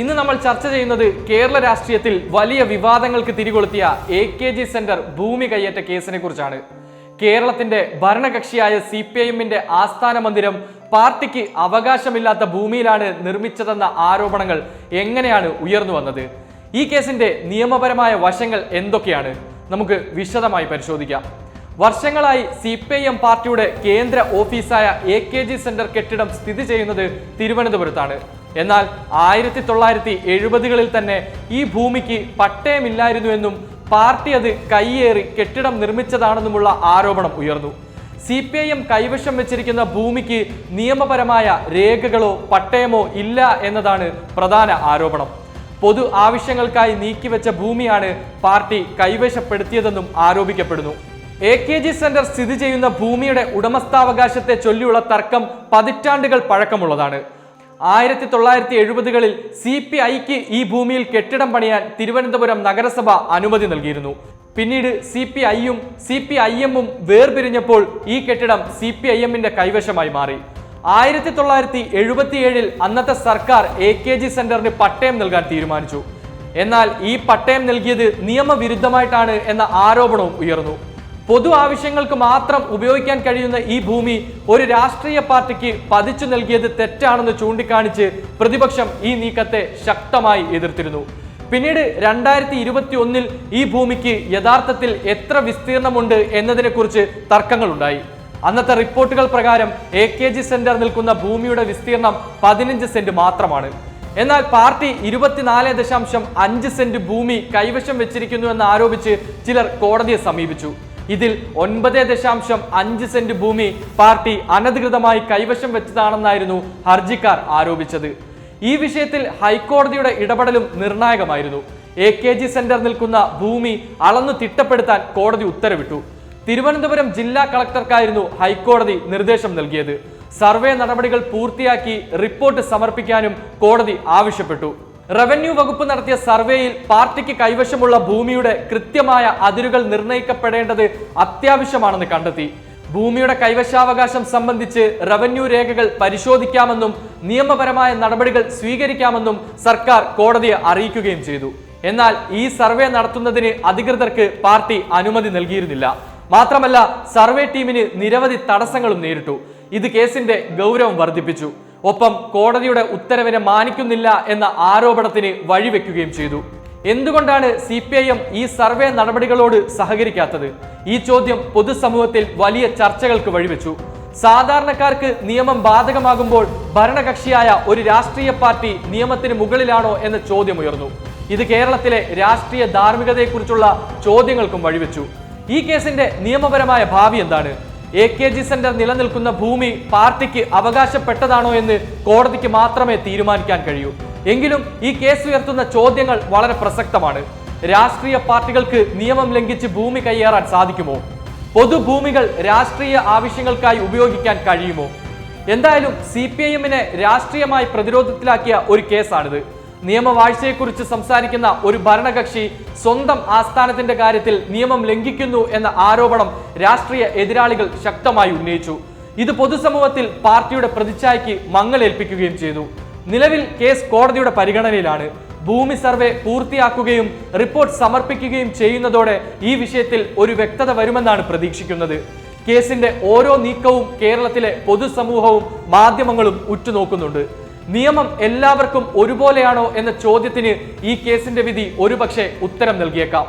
ഇന്ന് നമ്മൾ ചർച്ച ചെയ്യുന്നത് കേരള രാഷ്ട്രീയത്തിൽ വലിയ വിവാദങ്ങൾക്ക് തിരികൊളുത്തിയ എ കെ ജി സെന്റർ ഭൂമി കയ്യേറ്റ കേസിനെ കുറിച്ചാണ്. കേരളത്തിന്റെ ഭരണകക്ഷിയായ സി പി ഐ എമ്മിന്റെ ആസ്ഥാന മന്ദിരം പാർട്ടിക്ക് അവകാശമില്ലാത്ത ഭൂമിയിലാണ് നിർമ്മിച്ചതെന്ന ആരോപണങ്ങൾ എങ്ങനെയാണ് ഉയർന്നു വന്നത്? ഈ കേസിന്റെ നിയമപരമായ വശങ്ങൾ എന്തൊക്കെയാണ്? നമുക്ക് വിശദമായി പരിശോധിക്കാം. വർഷങ്ങളായി സി പി ഐ എം പാർട്ടിയുടെ കേന്ദ്ര ഓഫീസായ എ കെ ജി സെന്റർ കെട്ടിടം സ്ഥിതി ചെയ്യുന്നത് തിരുവനന്തപുരത്താണ്. എന്നാൽ ആയിരത്തി തൊള്ളായിരത്തി എഴുപതുകളിൽ തന്നെ ഈ ഭൂമിക്ക് പട്ടയമില്ലായിരുന്നുവെന്നും പാർട്ടി അത് കൈയേറി കെട്ടിടം നിർമ്മിച്ചതാണെന്നുമുള്ള ആരോപണം ഉയർന്നു. സി പി ഐ എം കൈവശം വെച്ചിരിക്കുന്ന ഭൂമിക്ക് നിയമപരമായ രേഖകളോ പട്ടയമോ ഇല്ല എന്നതാണ് പ്രധാന ആരോപണം. പൊതു ആവശ്യങ്ങൾക്കായി നീക്കിവെച്ച ഭൂമിയാണ് പാർട്ടി കൈവശപ്പെടുത്തിയതെന്നും ആരോപിക്കപ്പെടുന്നു. എ കെ ജി സെന്റർ സ്ഥിതി ചെയ്യുന്ന ഭൂമിയുടെ ഉടമസ്ഥാവകാശത്തെ ചൊല്ലിയുള്ള തർക്കം പതിറ്റാണ്ടുകൾ പഴക്കമുള്ളതാണ്. ആയിരത്തി തൊള്ളായിരത്തി എഴുപതുകളിൽ സി പി ഐക്ക് ഈ ഭൂമിയിൽ കെട്ടിടം പണിയാൻ തിരുവനന്തപുരം നഗരസഭ അനുമതി നൽകിയിരുന്നു. പിന്നീട് സി പി ഐയും സി പി ഐ എമ്മും വേർപിരിഞ്ഞപ്പോൾ ഈ കെട്ടിടം സി പി ഐ എമ്മിന്റെ കൈവശമായി മാറി. ആയിരത്തി തൊള്ളായിരത്തി എഴുപത്തിയേഴിൽ അന്നത്തെ സർക്കാർ എ കെ ജി സെന്ററിന് പട്ടയം നൽകാൻ തീരുമാനിച്ചു. എന്നാൽ ഈ പട്ടയം നൽകിയത് നിയമവിരുദ്ധമായിട്ടാണ് എന്ന ആരോപണവും ഉയർന്നു. പൊതു ആവശ്യങ്ങൾക്ക് മാത്രം ഉപയോഗിക്കാൻ കഴിയുന്ന ഈ ഭൂമി ഒരു രാഷ്ട്രീയ പാർട്ടിക്ക് പതിച്ചു നൽകിയത് തെറ്റാണെന്ന് ചൂണ്ടിക്കാണിച്ച് പ്രതിപക്ഷം ഈ നീക്കത്തെ ശക്തമായി എതിർത്തിരുന്നു. പിന്നീട് രണ്ടായിരത്തി ഇരുപത്തി ഒന്നിൽ ഈ ഭൂമിക്ക് യഥാർത്ഥത്തിൽ എത്ര വിസ്തീർണമുണ്ട് എന്നതിനെക്കുറിച്ച് തർക്കങ്ങളുണ്ടായി. അന്നത്തെ റിപ്പോർട്ടുകൾ പ്രകാരം എ കെ ജി സെന്റർ നിൽക്കുന്ന ഭൂമിയുടെ വിസ്തീർണം പതിനഞ്ച് സെന്റ് മാത്രമാണ്. എന്നാൽ പാർട്ടി ഇരുപത്തിനാല് ദശാംശം അഞ്ച് സെന്റ് ഭൂമി കൈവശം വെച്ചിരിക്കുന്നു എന്ന് ആരോപിച്ച് ചിലർ കോടതിയെ സമീപിച്ചു. ഇതിൽ ഒൻപത് ദശാംശം അഞ്ച് സെന്റ് ഭൂമി പാർട്ടി അനധികൃതമായി കൈവശം വെച്ചതാണെന്നായിരുന്നു ഹർജിക്കാർ ആരോപിച്ചത്. ഈ വിഷയത്തിൽ ഹൈക്കോടതിയുടെ ഇടപെടലും നിർണായകമായിരുന്നു. എ കെ ജി സെന്റർ നിൽക്കുന്ന ഭൂമി അളന്നു തിട്ടപ്പെടുത്താൻ കോടതി ഉത്തരവിട്ടു. തിരുവനന്തപുരം ജില്ലാ കളക്ടർക്കായിരുന്നു ഹൈക്കോടതി നിർദ്ദേശം നൽകിയത്. സർവേ നടപടികൾ പൂർത്തിയാക്കി റിപ്പോർട്ട് സമർപ്പിക്കാനും കോടതി ആവശ്യപ്പെട്ടു. റവന്യൂ വകുപ്പ് നടത്തിയ സർവേയിൽ പാർട്ടിക്ക് കൈവശമുള്ള ഭൂമിയുടെ കൃത്യമായ അതിരുകൾ നിർണയിക്കപ്പെടേണ്ടത് അത്യാവശ്യമാണെന്ന് കണ്ടെത്തി. ഭൂമിയുടെ കൈവശാവകാശം സംബന്ധിച്ച് റവന്യൂ രേഖകൾ പരിശോധിക്കാമെന്നും നിയമപരമായ നടപടികൾ സ്വീകരിക്കാമെന്നും സർക്കാർ കോടതിയെ അറിയിക്കുകയും ചെയ്തു. എന്നാൽ ഈ സർവേ നടത്തുന്നതിന് അധികൃതർക്ക് പാർട്ടി അനുമതി നൽകിയിരുന്നില്ല. മാത്രമല്ല സർവേ ടീമിന് നിരവധി തടസ്സങ്ങളും നേരിട്ടു. ഇത് കേസിന്റെ ഗൗരവം വർദ്ധിപ്പിച്ചു. ഒപ്പം കോടതിയുടെ ഉത്തരവിനെ മാനിക്കുന്നില്ല എന്ന ആരോപണത്തിന് വഴിവെക്കുകയും ചെയ്തു. എന്തുകൊണ്ടാണ് സി പി ഐ എം ഈ സർവേ നടപടികളോട് സഹകരിക്കാത്തത്? ഈ ചോദ്യം പൊതുസമൂഹത്തിൽ വലിയ ചർച്ചകൾക്ക് വഴിവെച്ചു. സാധാരണക്കാർക്ക് നിയമം ബാധകമാകുമ്പോൾ ഭരണകക്ഷിയായ ഒരു രാഷ്ട്രീയ പാർട്ടി നിയമത്തിന് മുകളിലാണോ എന്ന ചോദ്യം ഉയർന്നു ഇത് കേരളത്തിലെ രാഷ്ട്രീയ ധാർമ്മികതയെക്കുറിച്ചുള്ള ചോദ്യങ്ങൾക്കും വഴിവെച്ചു. ഈ കേസിന്റെ നിയമപരമായ ഭാവി എന്താണ്? എ കെ ജി സെന്റർ നിലനിൽക്കുന്ന ഭൂമി പാർട്ടിക്ക് അവകാശപ്പെട്ടതാണോ എന്ന് കോടതിക്ക് മാത്രമേ തീരുമാനിക്കാൻ കഴിയൂ. എങ്കിലും ഈ കേസ് ഉയർത്തുന്ന ചോദ്യങ്ങൾ വളരെ പ്രസക്തമാണ്. രാഷ്ട്രീയ പാർട്ടികൾക്ക് നിയമം ലംഘിച്ച് ഭൂമി കൈയേറാൻ സാധിക്കുമോ? പൊതുഭൂമികൾ രാഷ്ട്രീയ ആവശ്യങ്ങൾക്കായി ഉപയോഗിക്കാൻ കഴിയുമോ? എന്തായാലും സി പി ഐ എമ്മിനെ രാഷ്ട്രീയമായി പ്രതിരോധത്തിലാക്കിയ ഒരു കേസാണിത്. നിയമവാഴ്ചയെക്കുറിച്ച് സംസാരിക്കുന്ന ഒരു ഭരണകക്ഷി സ്വന്തം ആസ്ഥാനത്തിന്റെ കാര്യത്തിൽ നിയമം ലംഘിക്കുന്നു എന്ന ആരോപണം രാഷ്ട്രീയ എതിരാളികൾ ശക്തമായി ഉന്നയിച്ചു. ഇത് പൊതുസമൂഹത്തിൽ പാർട്ടിയുടെ പ്രതിച്ഛായ്ക്ക് മങ്ങലേൽപ്പിക്കുകയും ചെയ്തു. നിലവിൽ കേസ് കോടതിയുടെ പരിഗണനയിലാണ്. ഭൂമി സർവേ പൂർത്തിയാക്കുകയും റിപ്പോർട്ട് സമർപ്പിക്കുകയും ചെയ്യുന്നതോടെ ഈ വിഷയത്തിൽ ഒരു വ്യക്തത വരുമെന്നാണ് പ്രതീക്ഷിക്കുന്നത്. കേസിന്റെ ഓരോ നീക്കവും കേരളത്തിലെ പൊതുസമൂഹവും മാധ്യമങ്ങളും ഉറ്റുനോക്കുന്നുണ്ട്. നിയമം എല്ലാവർക്കും ഒരുപോലെയാണോ എന്ന ചോദ്യത്തിന് ഈ കേസിന്റെ വിധി ഒരുപക്ഷെ ഉത്തരം നൽകിയേക്കാം.